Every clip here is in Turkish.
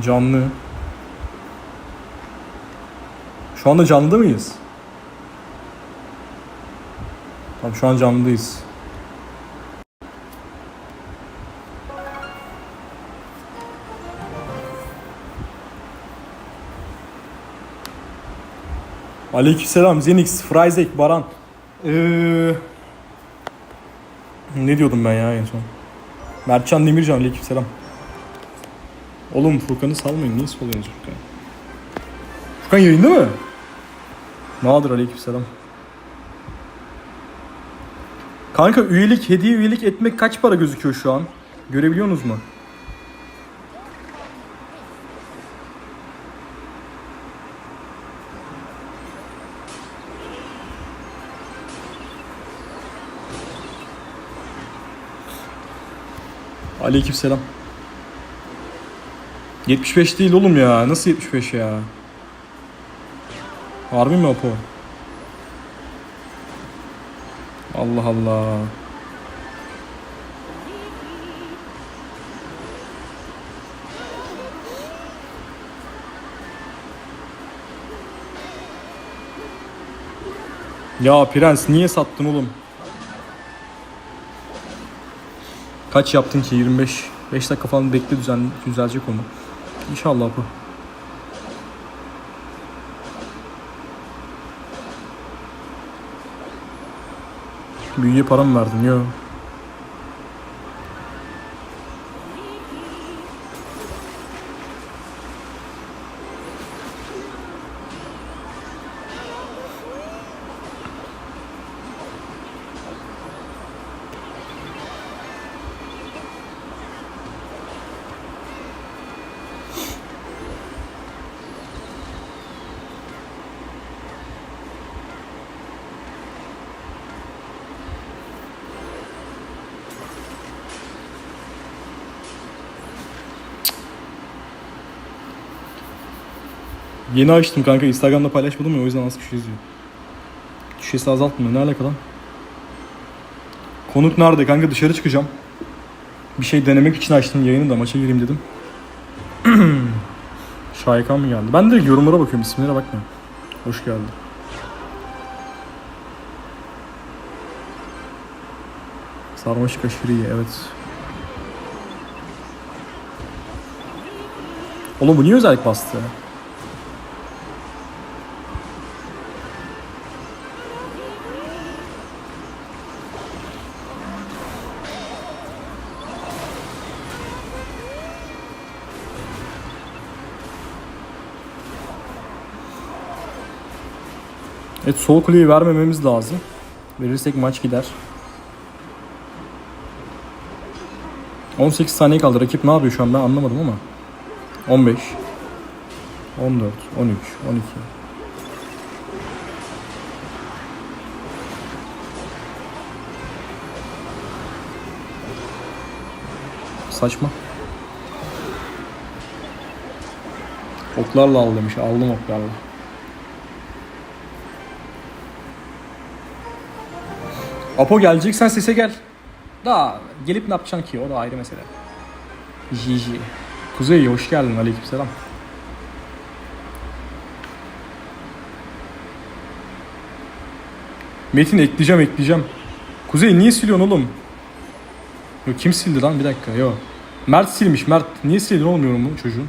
Canlı. Şu anda canlı mıyız? Tamam şu an canlıyız. Aleykümselam Zenix, Fryzek, Baran. Ee, ne diyordum ben ya en son? Mertcan Demircan aleykümselam. Oğlum Furkan'ı salmayın. Niye salıyorsunuz Furkan'ı? Furkan yayında mı? Nadir aleykümselam. Kanka üyelik, hediye üyelik etmek kaç para gözüküyor şu an? Görebiliyorsunuz mu? Aleykümselam. 75 değil oğlum ya. Nasıl 75 ya? Harbi mi Apo? Allah Allah. Ya Prens niye sattın oğlum? Kaç yaptın ki? 25. 5 dakika falan bekle düzen, düzelecek onu. İnşallah bu. Büyüye para mı verdin? Yok. Yeni açtım kanka. Instagram'da paylaşmadım ya o yüzden az kişi izliyor. Düşesi azaltmıyor. Ne alaka lan? Konuk nerede kanka? Dışarı çıkacağım. Bir şey denemek için açtım yayını da maça gireyim dedim. Şaykan mı geldi? Ben de yorumlara bakıyorum. isimlere bakmıyorum. Hoş geldi. Sarmaşık aşırı iyi. Evet. Oğlum bu niye özellik bastı Evet sol kuleyi vermememiz lazım. Verirsek maç gider. 18 saniye kaldı. Rakip ne yapıyor şu an ben anlamadım ama. 15 14 13 12 Saçma. Oklarla al demiş. Aldım oklarla. Apo geleceksen sese gel. Da gelip ne yapacaksın ki? O da ayrı mesele. Jiji. Kuzey hoş geldin. Aleykümselam. Metin ekleyeceğim ekleyeceğim. Kuzey niye siliyorsun oğlum? Yo, kim sildi lan bir dakika yo. Mert silmiş Mert. Niye sildin oğlum yorumu çocuğun?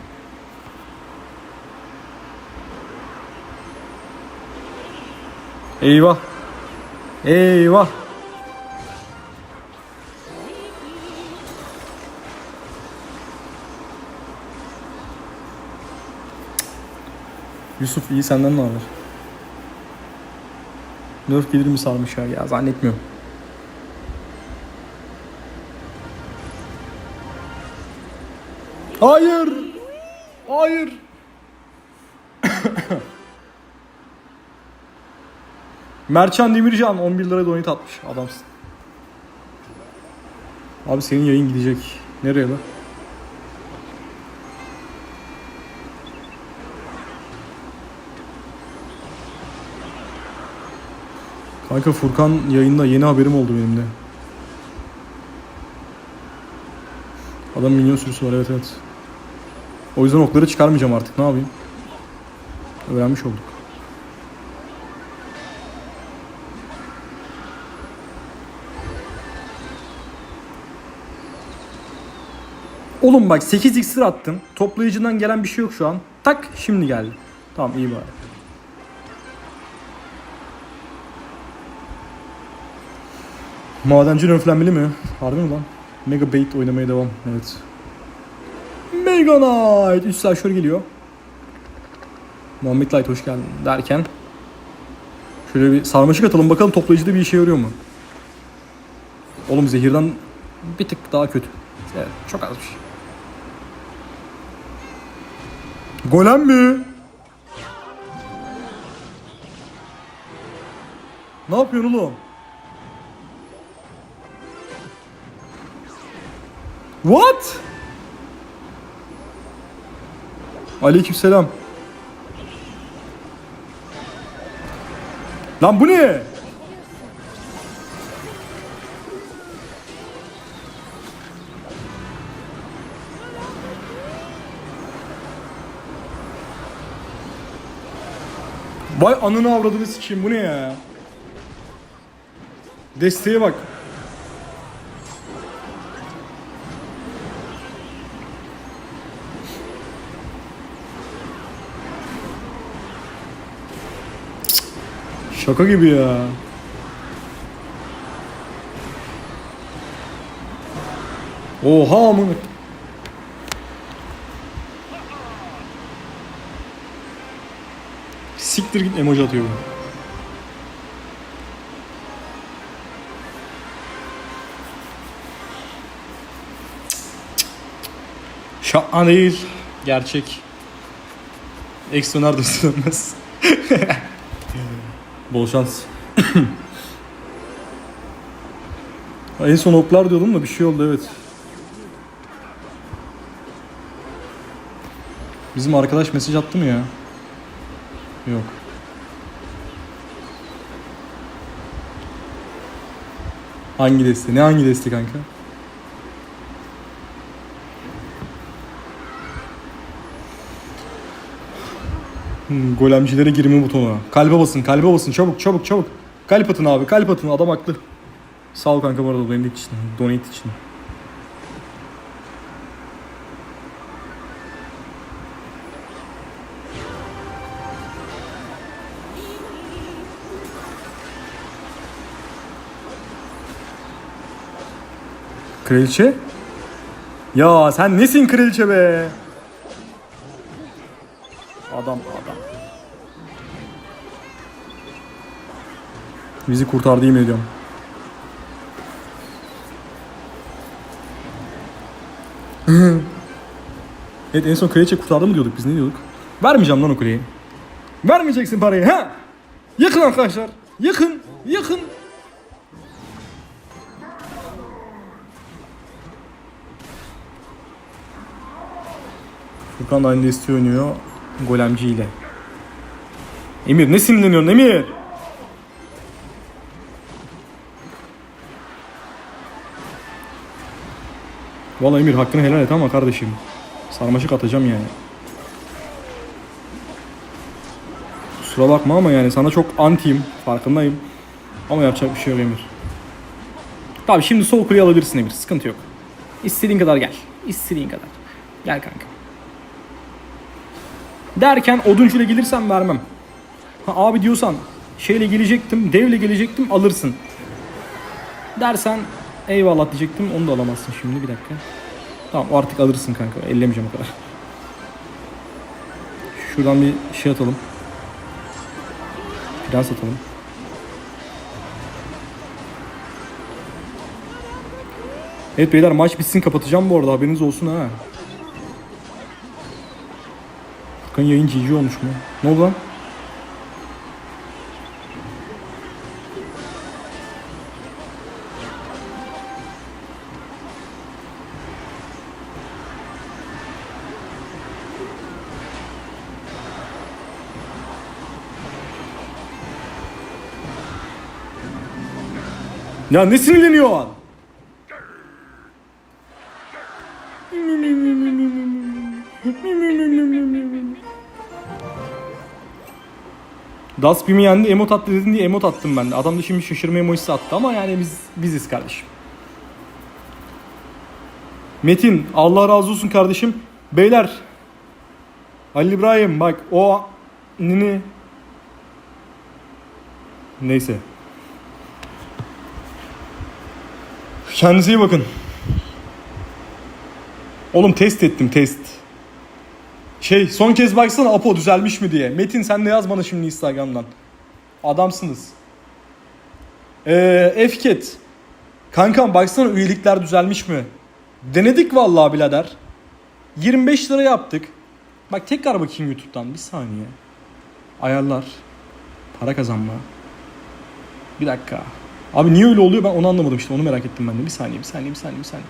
Eyvah. Eyvah. Yusuf iyi senden ne haber? Nerf gelir mi sarmış ya? Ya zannetmiyorum. Hayır. Hayır. Merçan Demircan 11 lira donate atmış. Adamsın. Abi senin yayın gidecek. Nereye lan? Kanka Furkan yayında yeni haberim oldu benim de. Adam milyon sürüsü var evet evet. O yüzden okları çıkarmayacağım artık. Ne yapayım? Öğrenmiş olduk. Oğlum bak 8 iksir attım. Toplayıcından gelen bir şey yok şu an. Tak şimdi geldi. Tamam iyi bari. Madenci nöflenmeli mi? Harbi mi lan? Mega Bait oynamaya devam. Evet. Mega Knight. Üst slasher geliyor. Muhammed Light hoş geldin derken. Şöyle bir sarmaşık atalım bakalım toplayıcıda bir işe yarıyor mu? Oğlum zehirden bir tık daha kötü. Evet çok azmış. Golem mi? Ne yapıyorsun oğlum? What? Aleykümselam. Lan bu ne? Vay anını avradını sikeyim bu ne ya? Desteğe bak. Şaka gibi ya. Oha amına. Siktir git emoji atıyor. Şaka değil. Gerçek. Eksonar da sönmez. Bol şans. en son oklar diyordum da bir şey oldu evet. Bizim arkadaş mesaj attı mı ya? Yok. Hangi deste? Ne hangi deste kanka? Hmm, golemcilere girme butonu. Kalbe basın, kalbe basın. Çabuk, çabuk, çabuk. Kalp atın abi, kalp atın. Adam haklı. Sağ ol kanka bu arada donate için. Donate için. Kraliçe? Ya sen nesin kraliçe be? Adam adam. Bizi kurtardı yemin ediyorum. evet en son kraliçe kurtardı mı diyorduk biz ne diyorduk? Vermeyeceğim lan o kuleyi. Vermeyeceksin parayı ha? Yakın arkadaşlar. Yakın. Yakın. Furkan da aynı desteği oynuyor. Golemci ile. Emir ne sinirleniyorsun Emir? Vallahi Emir hakkını helal et ama kardeşim. Sarmaşık atacağım yani. Kusura bakma ama yani sana çok antiyim. Farkındayım. Ama yapacak bir şey yok Emir. Tabi şimdi sol kuleyi alabilirsin Emir. Sıkıntı yok. İstediğin kadar gel. İstediğin kadar. Gel kanka. Derken oduncuyla gelirsen vermem. Ha, abi diyorsan şeyle gelecektim, devle gelecektim alırsın. Dersen eyvallah diyecektim onu da alamazsın şimdi bir dakika. Tamam artık alırsın kanka ellemeyeceğim o kadar. Şuradan bir şey atalım. Prens atalım. Evet beyler maç bitsin kapatacağım bu arada haberiniz olsun ha. Furkan yayın GG olmuş mu? Ne oldu lan? Ya ne sinirleniyor? Dustbin'i yendi emot attı dedin diye emot attım ben de. Adam da şimdi şaşırma emojisi attı ama yani biz biziz kardeşim. Metin Allah razı olsun kardeşim. Beyler Ali İbrahim bak o nini Neyse. Kendinize iyi bakın. Oğlum test ettim test. Şey son kez baksana Apo düzelmiş mi diye. Metin sen de yaz bana şimdi Instagram'dan. Adamsınız. Ee, Efket. Kankam baksana üyelikler düzelmiş mi? Denedik vallahi birader. 25 lira yaptık. Bak tekrar bakayım YouTube'dan bir saniye. Ayarlar. Para kazanma. Bir dakika. Abi niye öyle oluyor ben onu anlamadım işte onu merak ettim ben de. Bir saniye bir saniye bir saniye bir saniye.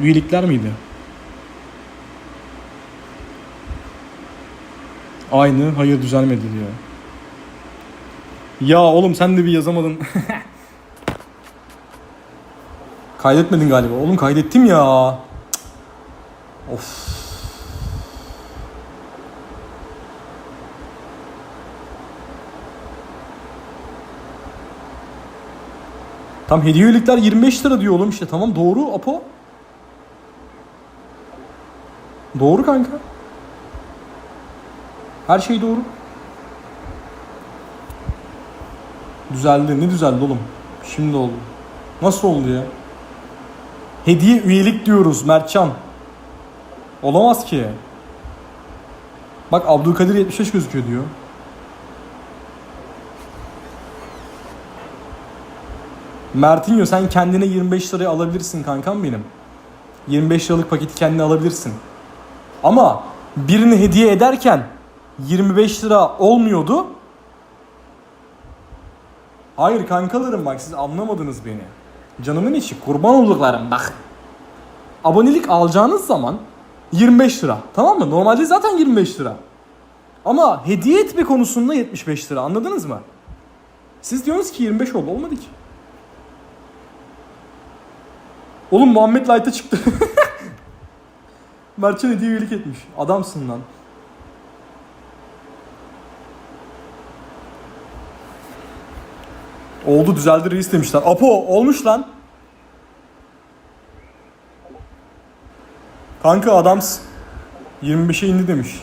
Üyelikler miydi? Aynı hayır düzelmedi diyor. Ya oğlum sen de bir yazamadın. Kaydetmedin galiba. Oğlum kaydettim ya. Of. Tam hediye üyelikler 25 lira diyor oğlum işte. Tamam doğru Apo. Doğru kanka. Her şey doğru. Düzeldi. Ne düzeldi oğlum? Şimdi oldu. Nasıl oldu ya? Hediye üyelik diyoruz Mertcan. Olamaz ki. Bak Abdülkadir 75 gözüküyor diyor. Mertinho sen kendine 25 liraya alabilirsin kankam benim. 25 liralık paketi kendine alabilirsin. Ama birini hediye ederken 25 lira olmuyordu. Hayır kankalarım bak siz anlamadınız beni. Canımın içi kurban olduklarım bak. Abonelik alacağınız zaman 25 lira. Tamam mı? Normalde zaten 25 lira. Ama hediye etme konusunda 75 lira. Anladınız mı? Siz diyorsunuz ki 25 oldu. Olmadı ki. Oğlum Muhammed Light'a çıktı. Mertcan hediye üyelik etmiş. Adamsın lan. Oldu düzeldi reis demişler. Apo olmuş lan. Kanka adamsın. 25'e indi demiş.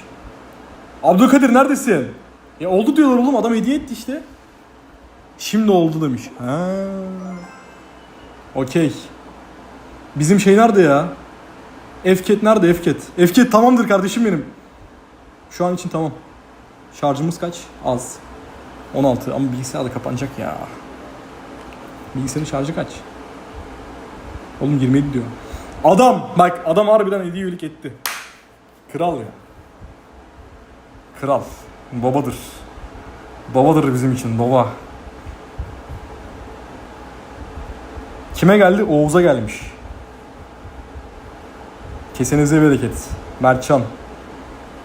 Abdülkadir neredesin? Ya oldu diyorlar oğlum adam hediye etti işte. Şimdi oldu demiş. Ha. Okey. Bizim şey nerede ya? Efket nerede Efket? Efket tamamdır kardeşim benim. Şu an için tamam. Şarjımız kaç? Az. 16 ama bilgisayar da kapanacak ya. Bilgisayarın şarjı kaç? Oğlum 27 diyor. Adam bak adam harbiden hediye üyelik etti. Kral ya. Kral. Babadır. Babadır bizim için baba. Kime geldi? Oğuz'a gelmiş. Kesenize bereket. Mertcan.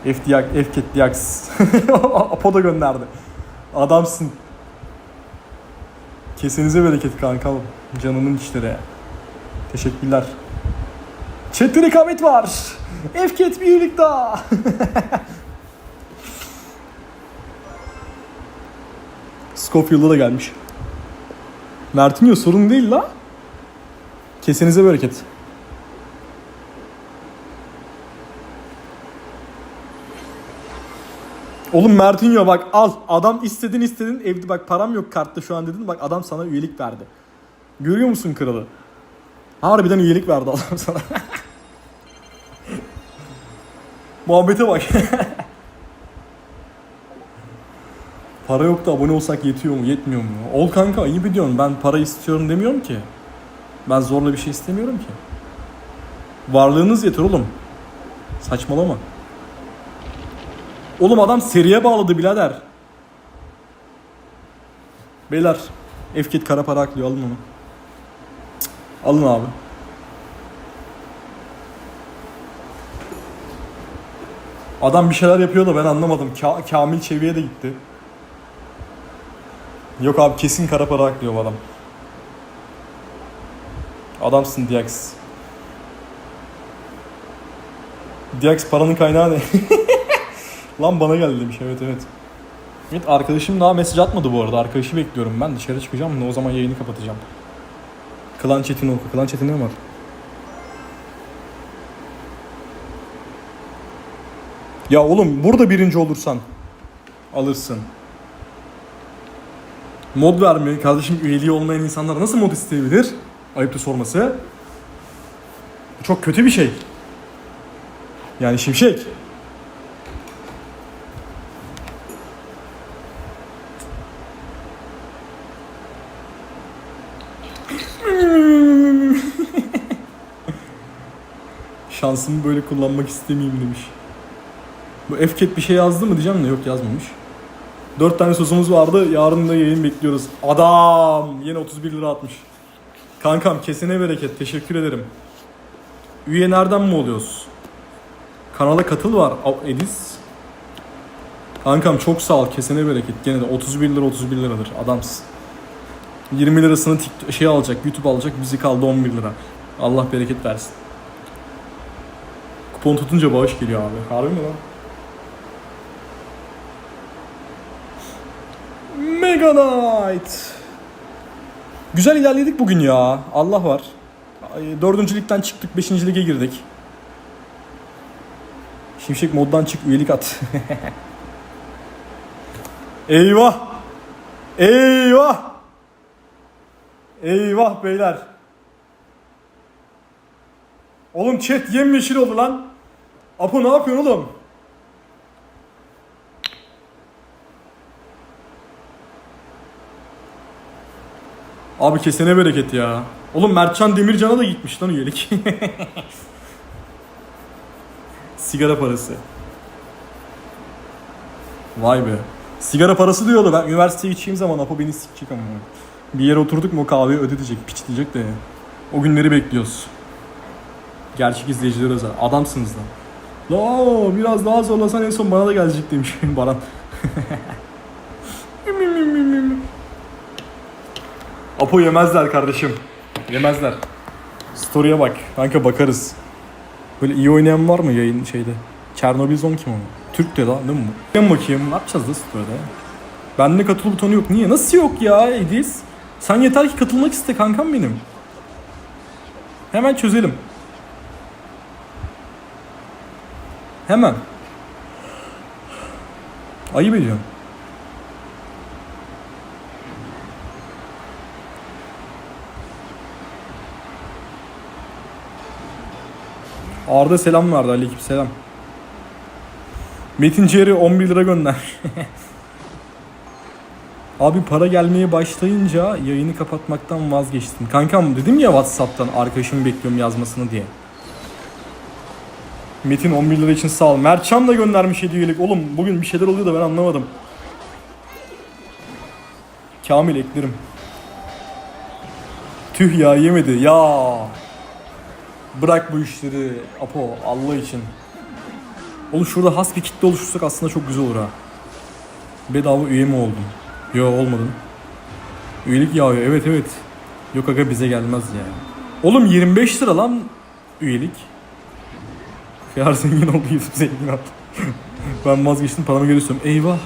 Efket Diyaks. Apo da gönderdi. Adamsın. Kesenize bereket kankam. Canının işleri. Teşekkürler. Chat'te rekamet var. Efket bir üyelik daha. Scofield'a da gelmiş. Mertinho sorun değil la. Kesenize bereket. Oğlum Mertinho bak al. Adam istedin istedin evde bak param yok kartta şu an dedin bak adam sana üyelik verdi. Görüyor musun kralı? Harbiden üyelik verdi adam sana. Muhabbete bak. para yok da abone olsak yetiyor mu yetmiyor mu? Ol kanka iyi biliyorsun ben para istiyorum demiyorum ki. Ben zorla bir şey istemiyorum ki. Varlığınız yeter oğlum. Saçmalama. Oğlum adam seriye bağladı birader. Beyler. Efket kara para aklıyor alın onu. Cık, Alın abi. Adam bir şeyler yapıyor da ben anlamadım. Ka- Kamil Çevi'ye de gitti. Yok abi kesin kara para aklıyor adam. Adamsın Diax. Diax paranın kaynağı ne? Lan bana geldi demiş evet evet. Evet arkadaşım daha mesaj atmadı bu arada. Arkadaşı bekliyorum ben. Dışarı çıkacağım da o zaman yayını kapatacağım. Klan chatini oku. Klan chatinde ne var? Ya oğlum burada birinci olursan alırsın. Mod vermiyor. Kardeşim üyeliği olmayan insanlar nasıl mod isteyebilir? Ayıptır sorması. Çok kötü bir şey. Yani şimşek. Şansımı böyle kullanmak istemeyeyim demiş. Bu Fcat bir şey yazdı mı diyeceğim de yok yazmamış. 4 tane sosumuz vardı. Yarın da yayın bekliyoruz. Adam yine 31 lira atmış. Kankam kesene bereket. Teşekkür ederim. Üye nereden mi oluyoruz? Kanala katıl var. Edis. Kankam çok sağ ol. Kesene bereket. Gene de 31 lira 31 liradır. Adamsın. 20 lirasını TikTok şey alacak, YouTube alacak. Bizi kaldı 11 lira. Allah bereket versin. Kupon tutunca bağış geliyor abi. Harbi mi lan? Mega Knight. Güzel ilerledik bugün ya. Allah var. Dördüncü ligden çıktık. Beşinci lige girdik. Şimşek moddan çık üyelik at. Eyvah. Eyvah. Eyvah beyler. Oğlum chat yemyeşil oldu lan. Apo ne yapıyorsun oğlum? Abi kesene bereket ya. Oğlum Mertcan Demircan'a da gitmiş lan üyelik. Sigara parası. Vay be. Sigara parası diyordu. Ben üniversiteye gideceğim zaman Apo beni sikecek ama. Bir yere oturduk mu kahveyi ödetecek, piç diyecek de. O günleri bekliyoruz. Gerçek izleyiciler özel. Adamsınız lan. La biraz daha zorlasan en son bana da gelecek demiş Baran. Apo yemezler kardeşim. Yemezler. Story'e bak. Kanka bakarız. Böyle iyi oynayan var mı yayın şeyde? Çernobil Zone kim o? Türk de lan değil mi? Ben bakayım. Ne yapacağız da story'de? Bende katıl butonu yok. Niye? Nasıl yok ya Edis? Sen yeter ki katılmak iste kankam benim. Hemen çözelim. Hemen. Ayıp ediyorum. Arda selam verdi. Aleyküm selam. Metin Cer'i 11 lira gönder. Abi para gelmeye başlayınca yayını kapatmaktan vazgeçtim. Kankam dedim ya Whatsapp'tan arkadaşımı bekliyorum yazmasını diye. Metin 11 lira için sağ ol. Mertcan da göndermiş hediyelik. Oğlum bugün bir şeyler oluyor da ben anlamadım. Kamil eklerim. Tüh ya yemedi. Ya. Bırak bu işleri Apo Allah için. Oğlum şurada has bir kitle oluştursak aslında çok güzel olur ha. Bedava üye mi oldum? Yo olmadın. Üyelik yağıyor evet evet. Yok aga bize gelmez ya. Oğlum 25 lira lan üyelik. Fiyar zengin oldu Yusuf zengin oldu. ben vazgeçtim paramı geri istiyorum. Eyvah.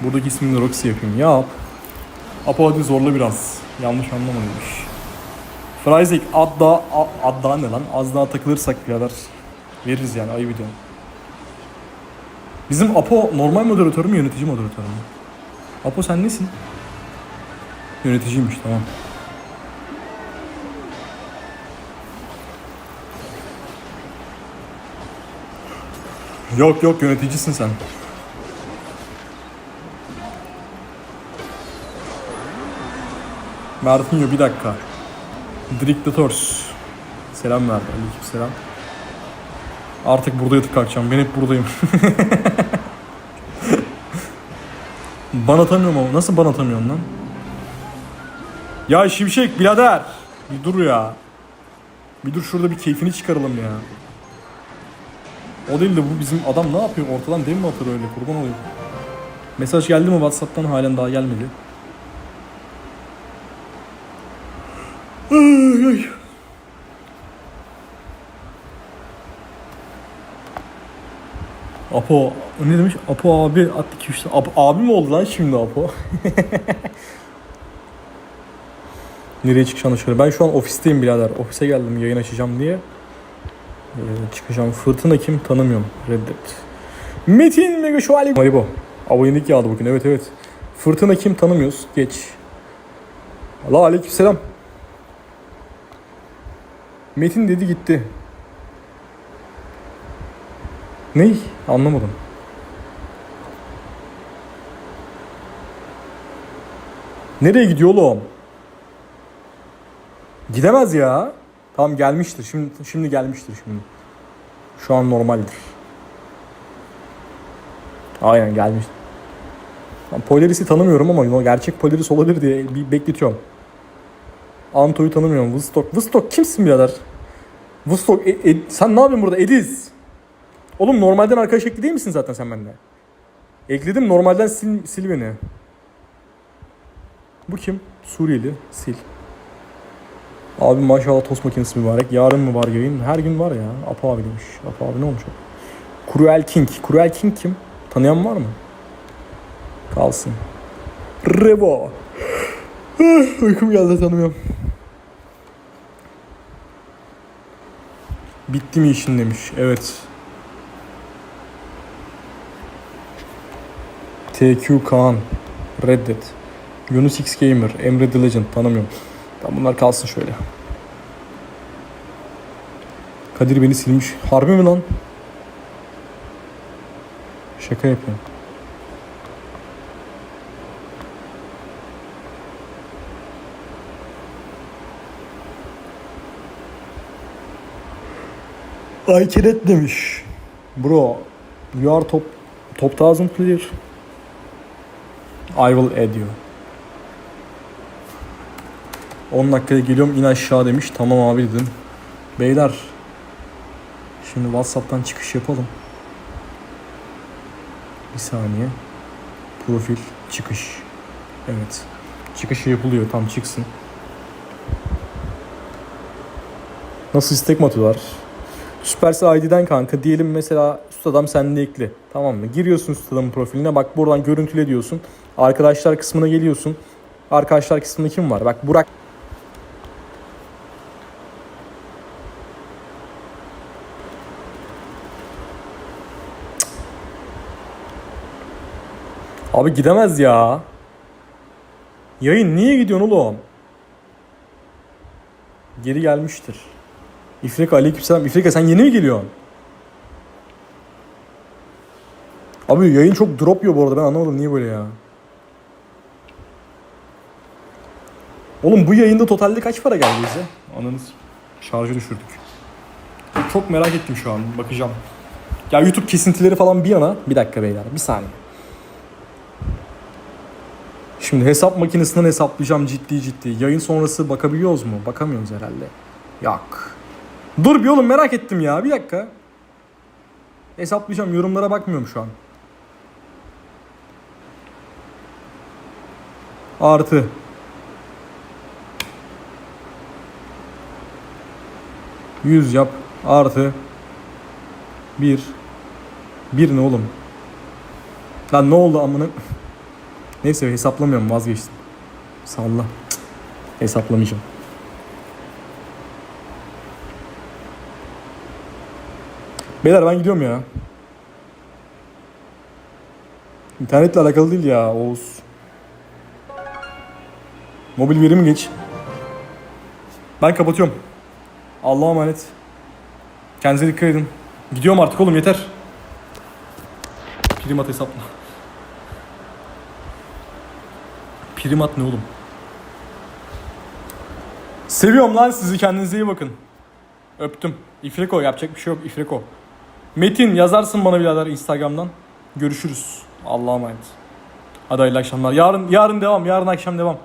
Buradaki ismini Roxy yapayım. Yap. Apo hadi zorla biraz. Yanlış anlamalıymış. Freisek ad daha, ad daha ne lan? Az daha takılırsak birader. Veririz yani ayıp ediyorum. Bizim Apo normal moderatör mü yönetici moderatör mü? Apo sen nesin? Yöneticiymiş tamam. Yok yok yöneticisin sen. Martinho bir dakika. Dictators. Selam verdi. Aleyküm selam. Artık burada yatıp kalkacağım. Ben hep buradayım. ban atamıyorum ama. Nasıl ban atamıyorsun lan? Ya Şimşek birader. Bir dur ya. Bir dur şurada bir keyfini çıkaralım ya. O değil de bu bizim adam ne yapıyor? Ortadan dem mi atıyor öyle? Kurban olayım. Mesaj geldi mi Whatsapp'tan? Halen daha gelmedi. Ay, ay. Apo ne demiş? Apo abi at 2 3 Apo, abi mi oldu lan şimdi Apo? Nereye çıkacağını şöyle. Ben şu an ofisteyim birader. Ofise geldim yayın açacağım diye. Ee, çıkacağım. Fırtına kim tanımıyorum. Reddet. Metin Mega Şövalye. Maribo. Abonelik yağdı bugün. Evet evet. Fırtına kim tanımıyoruz. Geç. Allah aleyküm selam. Metin dedi gitti. Ney? Anlamadım. Nereye gidiyor oğlum? Gidemez ya. Tamam gelmiştir. Şimdi şimdi gelmiştir şimdi. Şu an normaldir. Aynen gelmiş. Ben Polaris'i tanımıyorum ama gerçek Polaris olabilir diye bir bekletiyorum. Anto'yu tanımıyorum. Woodstock. Woodstock kimsin birader? Woodstock. E- e- sen ne yapıyorsun burada? Ediz. Oğlum normalden arkadaş ekli değil misin zaten sen bende? Ekledim normalden sil, sil beni. Bu kim? Suriyeli. Sil. Abi maşallah tost makinesi mübarek. Yarın mı var yayın? Her gün var ya. Apo abi demiş. Apo abi ne olmuş? Cruel King. Cruel King kim? Tanıyan var mı? Kalsın. Revo. Uykum geldi tanımıyorum. Bitti mi işin demiş. Evet. TQ Kaan. Reddet. Yunus X Gamer. Emre The Legend. Tanımıyorum. Tamam bunlar kalsın şöyle. Kadir beni silmiş. Harbi mi lan? Şaka yapıyorum. Aykenet demiş. Bro, you are top top 1000 player. I will add you. 10 dakikaya geliyorum in aşağı demiş. Tamam abi dedim. Beyler. Şimdi Whatsapp'tan çıkış yapalım. Bir saniye. Profil çıkış. Evet. Çıkışı yapılıyor. Tam çıksın. Nasıl istek mi atıyorlar? Supercell ID'den kanka diyelim mesela üst adam sende ekli. Tamam mı? Giriyorsun üst adamın profiline. Bak buradan görüntüle diyorsun. Arkadaşlar kısmına geliyorsun. Arkadaşlar kısmında kim var? Bak Burak Abi gidemez ya. Yayın niye gidiyorsun oğlum? Geri gelmiştir. İfrika aleykümselam. İfrika sen yeni mi geliyorsun? Abi yayın çok drop yiyor bu arada ben anlamadım niye böyle ya. Oğlum bu yayında totalde kaç para geldi bize? Ananız şarjı düşürdük. Çok merak ettim şu an bakacağım. Ya YouTube kesintileri falan bir yana. Bir dakika beyler bir saniye. Şimdi hesap makinesinden hesaplayacağım ciddi ciddi. Yayın sonrası bakabiliyoruz mu? Bakamıyoruz herhalde. Yok. Dur bir oğlum merak ettim ya. Bir dakika. Hesaplayacağım. Yorumlara bakmıyorum şu an. Artı. Yüz yap. Artı. Bir. Bir ne oğlum? Lan ne oldu amına? Neyse hesaplamıyorum vazgeçtim. Salla. Cık, Hesaplamayacağım. Beyler ben gidiyorum ya. İnternetle alakalı değil ya Oğuz. Mobil verimi geç. Ben kapatıyorum. Allah'a emanet. Kendinize dikkat edin. Gidiyorum artık oğlum yeter. Primat hesapla. Primat ne oğlum? Seviyorum lan sizi kendinize iyi bakın. Öptüm. İfreko yapacak bir şey yok İfreko. Metin yazarsın bana birader Instagram'dan. Görüşürüz. Allah'a emanet. Hadi hayırlı akşamlar. Yarın yarın devam. Yarın akşam devam.